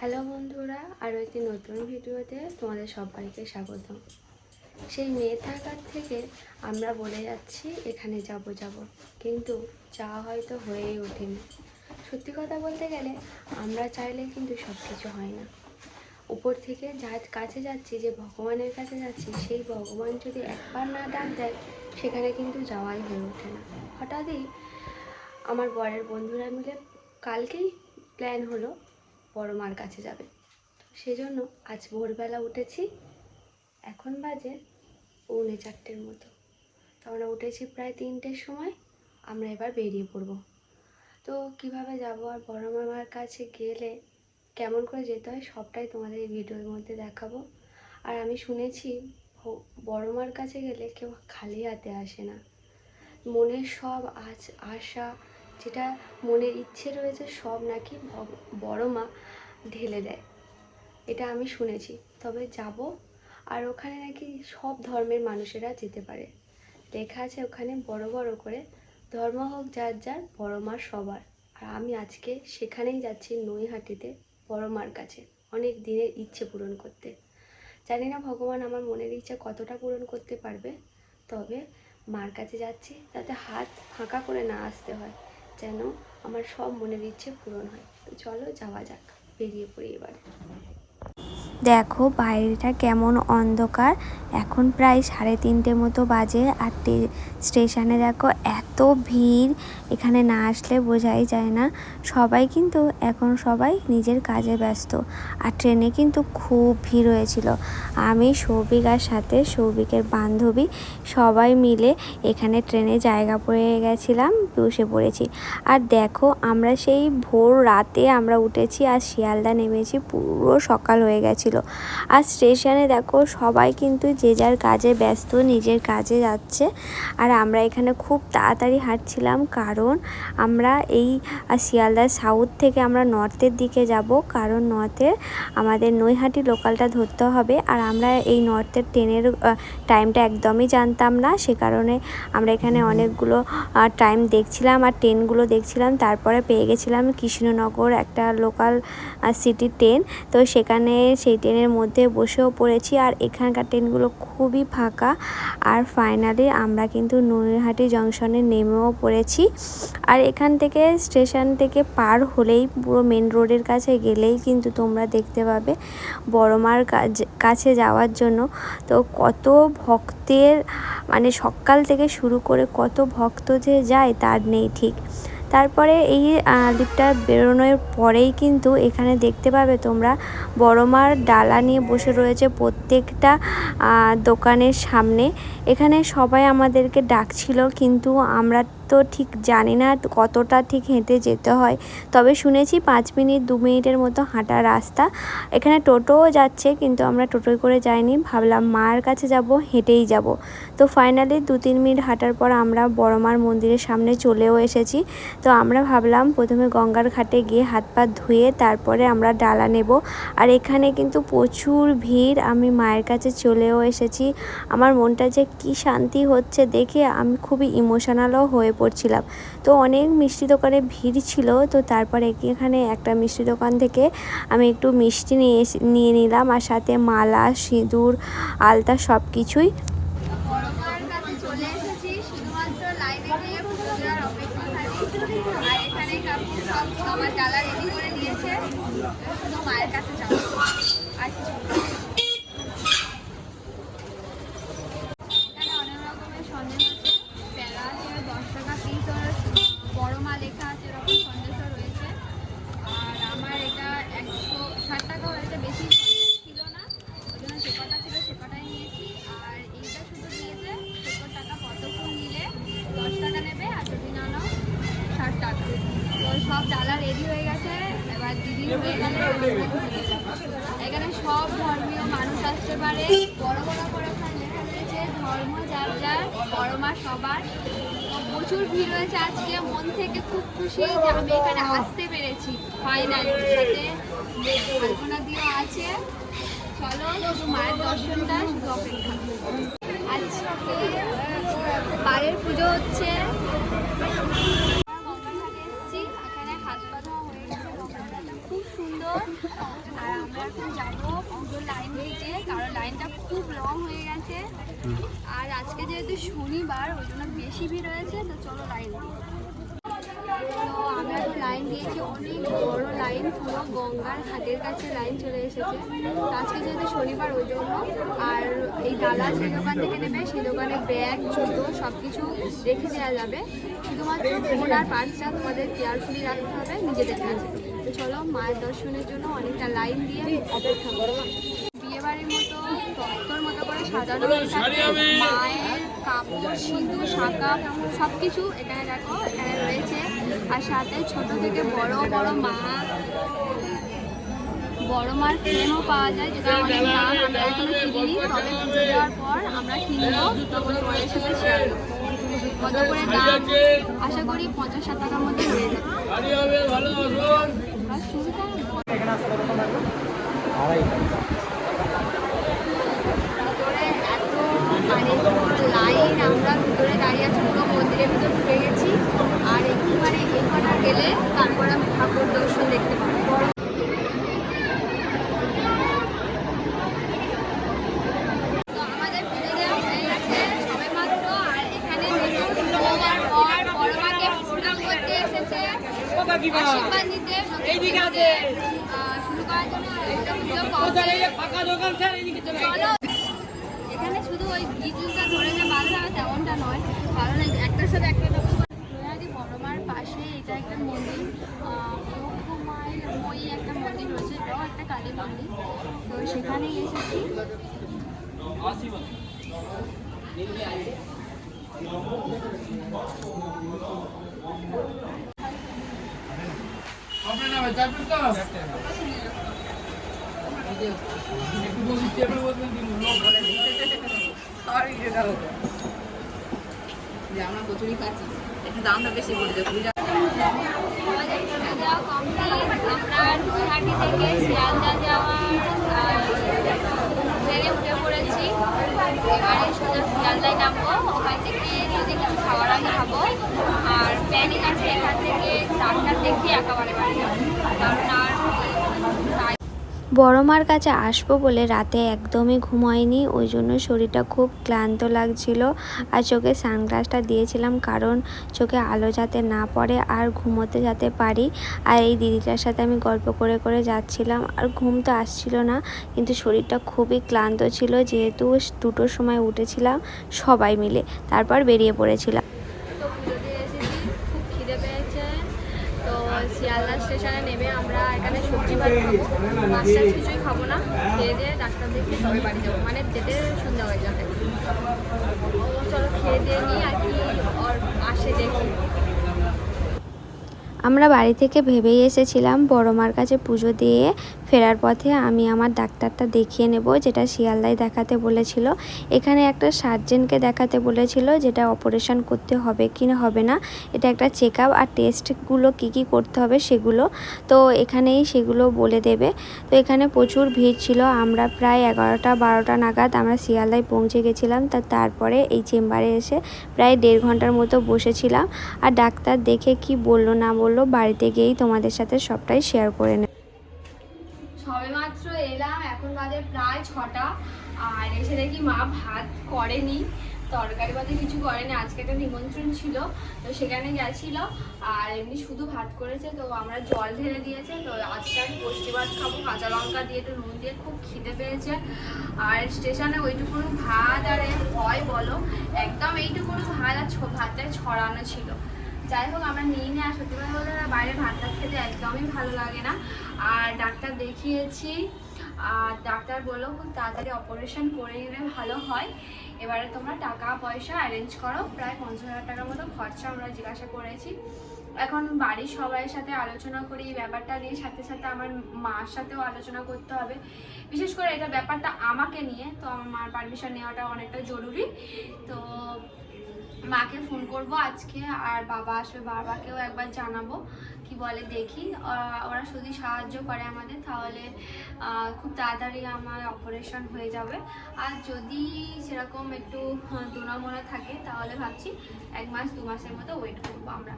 Hello বন্ধুরা, আরও একটি নতুন ভিডিওতে তোমাদের সবাইকে স্বাগত সেই মেয়ে থাকার থেকে আমরা বলে যাচ্ছি, এখানে যাব যাব। কিন্তু যাওয়া হয়তো হয়েই ওঠেনি। সত্যি কথা বলতে গেলে, আমরা চাইলে কিন্তু সব কিছু হয় না। উপর থেকে যার কাছে যাচ্ছি, যে ভগবানের কাছে যাচ্ছি, সেই ভগবান যদি একবার না ডাক দেয়, সেখানে কিন্তু যাওয়াই হয়ে ওঠে না। হঠাৎই আমার বরের বন্ধুরা মিলে, কালকেই প্ল্যান হলো বড় মার কাছে যাবে। সেজন্য আজ ভোরবেলা উঠেছি, এখন বাজে পৌনে চারটের মতো। তো আমরা উঠেছি প্রায় তিনটের সময়, আমরা এবার বেরিয়ে পড়ব। তো কীভাবে যাব আর বড় মামার কাছে গেলে কেমন করে যেতে হয় সবটাই তোমাদের এই ভিডিওর মধ্যে দেখাবো। আর আমি শুনেছি বড় মার কাছে গেলে কেউ খালি হাতে আসে না। মনের সব আজ আশা যেটা মনের ইচ্ছে রয়েছে সব নাকি বড় মা ঢেলে দেয়। এটা আমি শুনেছি। তবে যাব আর ওখানে নাকি সব ধর্মের মানুষেরা যেতে পারে। লেখা আছে ওখানে বড় বড় করে, ধর্ম হোক যার যার, বড় মা সবার। আর আমি আজকে সেখানেই যাচ্ছি নৈহাটিতে বড় মার কাছে, অনেক দিনের ইচ্ছে পূরণ করতে। জানি না ভগবান আমার মনের ইচ্ছা কতটা পূরণ করতে পারবে, তবে মার কাছে যাচ্ছি তাতে হাত ফাঁকা করে না আসতে হয়। যেন আমার সব মনের ইচ্ছে পূরণ হয়। তো চলো যাওয়া যাক বেরিয়ে পড়ি এবারে। দেখো, বাইরেটা কেমন অন্ধকার। এখন প্রায় সাড়ে তিনটে মতো বাজে, আর স্টেশনে দেখো এত ভিড়, এখানে না আসলে বোঝাই যায় না। সবাই কিন্তু, এখন সবাই নিজের কাজে ব্যস্ত, আর ট্রেনে কিন্তু খুব ভিড় হয়েছিল। আমি সৌভিকার সাথে সৌভিকের বান্ধবী সবাই মিলে এখানে ট্রেনে জায়গা পড়ে গেছিলাম, বসে পড়েছি। আর দেখো, আমরা সেই ভোর রাতে আমরা উঠেছি, আর শিয়ালদা নেমেছি, পুরো সকাল হয়ে গেছিল আর স্টেশনে দেখো সবাই কিন্তু যে যার কাজে ব্যস্ত নিজের কাজে যাচ্ছে। আর আমরা এখানে খুব তাড়াতাড়ি হাঁটছিলাম কারণ আমরা এই আহ, শিয়ালদার সাউথ থেকে আমরা নর্থের দিকে যাব। কারণ নর্থের আমাদের নৈহাটি লোকালটা ধরতে হবে। আর আমরা এই নর্থের ট্রেনের টাইমটা একদমই জানতাম না। সে কারণে আমরা এখানে অনেকগুলো টাইম দেখছিলাম আর ট্রেনগুলো দেখছিলাম। তারপরে পেয়ে গেছিলাম কৃষ্ণনগর একটা লোকাল সিটি ট্রেন তো সেখানে সেই ট্রেনের মধ্যে বসেও পড়েছি আর এখানকার ট্রেনগুলো খুবই ফাঁকা। আর ফাইনালি আমরা কিন্তু নৈহাটি জংশনে নেমেও পড়েছি। আর এখান থেকে স্টেশন থেকে পার হলেই পুরো মেন রোডের কাছে গেলেই কিন্তু তোমরা দেখতে পাবে বড়মার কাছে যাওয়ার জন্য। তো কত ভক্তের মানে সকাল থেকে শুরু করে কত ভক্ত যে যায় তার নেই ঠিক। তারপরে এই লিপটা বেরোনোর পরেই কিন্তু এখানে দেখতে পাবে তোমরা বড়মার ডালা নিয়ে বসে রয়েছে প্রত্যেকটা দোকানের সামনে। এখানে সবাই আমাদেরকে ডাকছিল, কিন্তু আমরা তো ঠিক জানি না কতটা ঠিক হেঁটে যেতে হয়। তবে শুনেছি পাঁচ মিনিট, দু মিনিটের মতো হাঁটা রাস্তা। এখানে টোটোও যাচ্ছে কিন্তু আমরা টোটোয় করে যাইনি। ভাবলাম মার কাছে যাব, হেঁটেই যাব। তো ফাইনালি দু তিন মিনিট হাঁটার পর আমরা বড় মার মন্দিরের সামনে চলেও এসেছি। তো আমরা ভাবলাম প্রথমে গঙ্গার ঘাটে গিয়ে হাত পা ধুয়ে তারপরে আমরা ডালা নেব। আর এখানে কিন্তু প্রচুর ভিড়, আমি মায়ের কাছে চলেও এসেছি। আমার মনটা যে কি শান্তি হচ্ছে দেখে আমি খুবই ইমোশনালও হয়ে পড়ছিলাম। তো অনেক মিষ্টি দোকানে ভিড় ছিল, তো তারপরে এখানে একটা মিষ্টি দোকান থেকে আমি একটু মিষ্টি নিয়ে নিয়ে নিলাম, আর সাথে মালা, সিঁদুর, আলতা সব কিছুই বড়মার কাছে চলে এসেছি শুধুমাত্র লাইনে দিয়ে পুজো দেওয়ার অপেক্ষাখানি আর এখানে কাকু সব আমার ডালা রেডি করে দিয়েছে শুধু মায়ের কাছে যাব আর কিছু না। এখানে অনেক রকমের সন্দেশ আছে প্যারা আছে দশ টাকা পিস আর বড় মা লেখা আছে এরকম সন্দেশও রয়েছে আর আমার এটা একশো ষাট টাকা হয়েছে বেশি সন্দেশ ছিল না ওই জন্য যে কটা ছিল সে কটাই নিয়েছি আর এইটা শুধু দিয়েছে সত্তর টাকা কতক্ষণ নিলে দশ টাকা নেবে আর যদি না নাও ষাট টাকা তো সব ডালা রেডি হয়ে গেছে। এবার দিদি। এখানে সব ধর্মীয় মানুষ আসতে পারে। বড় বড় করে লেখা রয়েছে, ধর্ম যার যার মা সবার। প্রচুর ভিড় হয়েছে আজকে। মন থেকে খুব খুশি যে আমি এখানে আসতে পেরেছি ফাইনালি সাথে আলপনা দিয়েও আছে। চলো, শুধু মায়ের দর্শনটা, শুধু অপেক্ষা। আজকে পায়ের পুজো হচ্ছে গঙ্গাঘাটে এসেছি এখানে হাত পা ধোয়া হয়ে গেছে গঙ্গাঘাটটা খুব সুন্দর আর আমরা এখন যাব পুজোর লাইন দিতে কারণ লাইনটা খুব লং হয়ে গেছে। আর আজকে যেহেতু শনিবার, ওই জন্য বেশি ভিড় হয়েছে, তো চলো লাইন তো আমরা লাইন দিয়েছি, অনেক বড় লাইন পুরো গঙ্গার ঘাটের কাছে লাইন চলে এসেছে। আজকে যেহেতু শনিবার, ওই জন্য। আর এই ডালা যে দোকান থেকে নেবে, সেই দোকানে ব্যাগ, জুতো সব কিছু রেখে দেওয়া যাবে। শুধুমাত্র ফোন আর পার্সটা তোমাদের কেয়ারফুলি রাখতে হবে, নিজেদের কাছে। তো চলো মায়ের দর্শনের জন্য অনেকটা লাইন দিয়ে অপেক্ষা করব বিয়ে বাড়ির মতো দপ্তর মতো করে সাজানো মায়ের কাপড় সিঁদুর শাঁকা সব কিছু এখানে দেখো এখানে রয়েছে। আর সাথে ছোট থেকে বড় বড় মা বড় মার ফ্রেমও পাওয়া যায় যেটা অনেক দাম আমরা এখনও কিনিনি তবে পুজো দেওয়ার পর আমরা কিনবো তখন তোমাদের সাথে শেয়ার করব কত করে দাম? আশা করি পঞ্চাশ ষাট টাকার মধ্যে হয়ে যাবে। মানে লাইন আমরা ভিতরে দাঁড়িয়ে আছি পুরো মন্দিরের ভিতর ঢুকে গেছি আর একটু মানে এই কটা গেলে তারপর আমি ঠাকুর দর্শন দেখতে পাবো তো আমাদের পুজো দেওয়া হয়ে গেছে সবেমাত্র আর এখানে দেখুন বৌমার বর বড় মাকে প্রণাম করতে এসেছে আশীর্বাদ নিতে এইদিকে আছে শুরু করার জন্য একটা পুজো complete। চলো এখানে শুধু ওই গিটলটা ধরে যে বাঁধা তেমনটা নয়, কারণ একটার একটা নৈহাটি বড়মার পাশে এটা একটা মন্দির লক্ষ্য একটা মন্দির রয়েছে, এটাও একটা কালী মন্দির। তো সেখানেই এসেছি। আমরা কচুরি খাচ্ছি একটু দামটা বেশি পড়েছে কুড়ি আমাদের পুজো দেওয়া কমপ্লিট আমরা নৈহাটি থেকে শিয়ালদা যাওয়ার ট্রেনে উঠে পড়েছি এবারে সোজা শিয়ালদায় নামবো ওখান থেকে যদি কিছু খাবার আগে খাব আর প্ল্যানিং আছে এখান থেকে ডাক্তার দেখিয়ে একেবারে বাড়ি যাব কারণ আর টাইম বড় মার কাছে আসব বলে রাতে একদমই ঘুম হয়নি ওই জন্য শরীরটা খুব ক্লান্ত লাগছিল আর চোখে সানগ্লাসটা দিয়েছিলাম কারণ চোখে আলো যাতে না পড়ে আর ঘুমোতে যাতে পারি। আর এই দিদিটার সাথে আমি গল্প করে করে যাচ্ছিলাম আর ঘুম তো আসছিল না, কিন্তু শরীরটা খুবই ক্লান্ত ছিল। যেহেতু দুটোর সময় উঠেছিলাম সবাই মিলে, তারপর বেরিয়ে পড়েছিলাম। শিয়ালদা স্টেশনে নেমে আমরা এখানে সবজি ভাত খাব মাছ কিছুই খাব না। খেয়ে দিয়ে ডাক্তার দেখে তবে বাড়ি যাব। মানে যেতে সন্ধ্যা হয়ে যাবে। চলো খেয়ে দিয়ে নিই আর কি আসে দেখি। আমরা বাড়ি থেকে ভেবেই এসেছিলাম বড় মার কাছে পুজো দিয়ে ফেরার পথে আমি আমার ডাক্তারটা দেখিয়ে নেব, যেটা শিয়ালদায় দেখাতে বলেছিল। এখানে একটা সার্জেনকে দেখাতে বলেছিল যেটা অপারেশন করতে হবে কি না হবে না। এটা একটা চেক আপ আর টেস্টগুলো কি কি করতে হবে সেগুলো তো এখানেই সেগুলো বলে দেবে। তো এখানে প্রচুর ভিড় ছিল, আমরা প্রায় এগারোটা বারোটা নাগাদ আমরা শিয়ালদায় পৌঁছে গেছিলাম। তা তারপরে এই চেম্বারে এসে প্রায় দেড় ঘণ্টার মতো বসেছিলাম। আর ডাক্তার দেখে কি বলল না বাড়িতে গিয়েই তোমাদের সাথে সবটাই শেয়ার করে নেব। সবে মাত্র এলাম, এখন বাজে প্রায় ছটা। আর এসে দেখি মা ভাত করেনি, তরকারি বাদে কিছু করেনি, আজকে একটা নিমন্ত্রণ ছিল, তো সেখানে গেছিল। আর এমনি শুধু ভাত করেছে, তো আমরা জল ঢেলে দিয়েছে, তো আজকে আমি পুষ্টি ভাত খাব, কাঁচা লঙ্কা দিয়ে একটু নুন দিয়ে খুব খিদে পেয়েছে। আর স্টেশনে ওইটুকুনো ভাত, আর হয় বলো, একদম এইটুকুনো ভাত আর ভাতটায় ছড়ানো ছিল। যাই হোক, আমরা নিয়ে নিয়ে, সত্যি কথা বলতে বাইরে ভাত টাত খেতে একদমই ভালো লাগে না। আর ডাক্তার দেখিয়েছি, আর ডাক্তার বলল, খুব তাড়াতাড়ি অপারেশন করে নিলে ভালো হয়। এবারে তোমরা টাকা পয়সা অ্যারেঞ্জ করো, প্রায় পঞ্চাশ হাজার টাকার মতো খরচা আমরা জিজ্ঞাসা করেছি। এখন বাড়ির সবাইয়ের সাথে আলোচনা করি, এই ব্যাপারটা নিয়ে সাথে সাথে আমার মার সাথেও আলোচনা করতে হবে। বিশেষ করে এটা ব্যাপারটা আমাকে নিয়ে, তো আমার মার পারমিশন নেওয়াটা অনেকটা জরুরি। তো মাকে ফোন করব আজকে, আর বাবা আসবে, বাবাকেও একবার জানাব, কি বলে দেখি। ওরা যদি সাহায্য করে আমাদের, তাহলে খুব তাড়াতাড়ি আমার অপারেশন হয়ে যাবে। আর যদি সেরকম একটু দুনমনে থাকে, তাহলে ভাবছি এক মাস, দু মাসের মতো ওয়েট করব আমরা।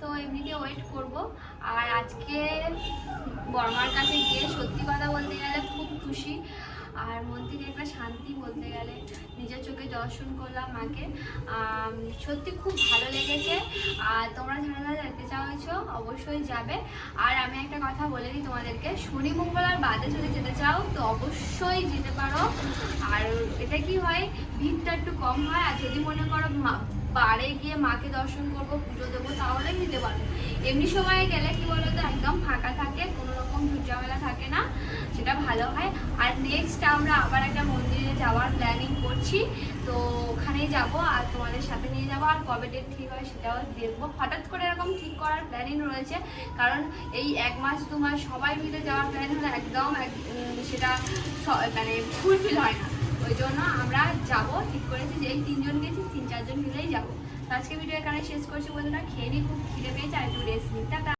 তো এমনিতে ওয়েট করব। আর আজকে বর্মার কাছে গিয়ে সত্যি কথা বলতে গেলে খুব খুশি। আর মন থেকে একটা শান্তি বলতে গেলে, নিজের চোখে দর্শন করলাম মাকে। সত্যি খুব ভালো লেগেছে। আর তোমরা যারা যেতে চাইছো, অবশ্যই যাবে। আর আমি একটা কথা বলে দিই তোমাদেরকে, শনি, মঙ্গল আর বাদে যদি যেতে চাও, তো অবশ্যই যেতে পারো। আর এটা কি হয়, ভিড়টা একটু কম হয়। আর যদি মনে করো মা- গিয়ে মাকে দর্শন করব, পুজো দেবো তাহলে নিতে পারব। এমনি সময়ে গেলে কি বলতো, একদম ফাঁকা থাকে, কোনো রকম ঝুটঝামেলা থাকে না, সেটা ভালো হয়। আর নেক্সট আমরা আবার একটা মন্দিরে যাওয়ার প্ল্যানিং করছি, তো ওখানেই যাব, আর তোমাদের সাথে নিয়ে যাব, আর কবে ডেট ঠিক হয় সেটাও দেখব। হঠাৎ করে এরকম ঠিক করার প্ল্যানিং রয়েছে, কারণ এই এক মাস, দু মাস সবাই মিলে যাওয়ার প্ল্যান হলে একদম এক- সেটা মানে ফুলফিল হয় না। ওই জন্য আমরা যাব, ঠিক করেছি যে এই তিনজন গেছি, তিন চারজন মিলেই যাব। আজকে ভিডিও এখানে শেষ করছি বন্ধুরা, খেয়ে নিই খুব খিদে পেয়েছি, আর একটু রেস্ট নিই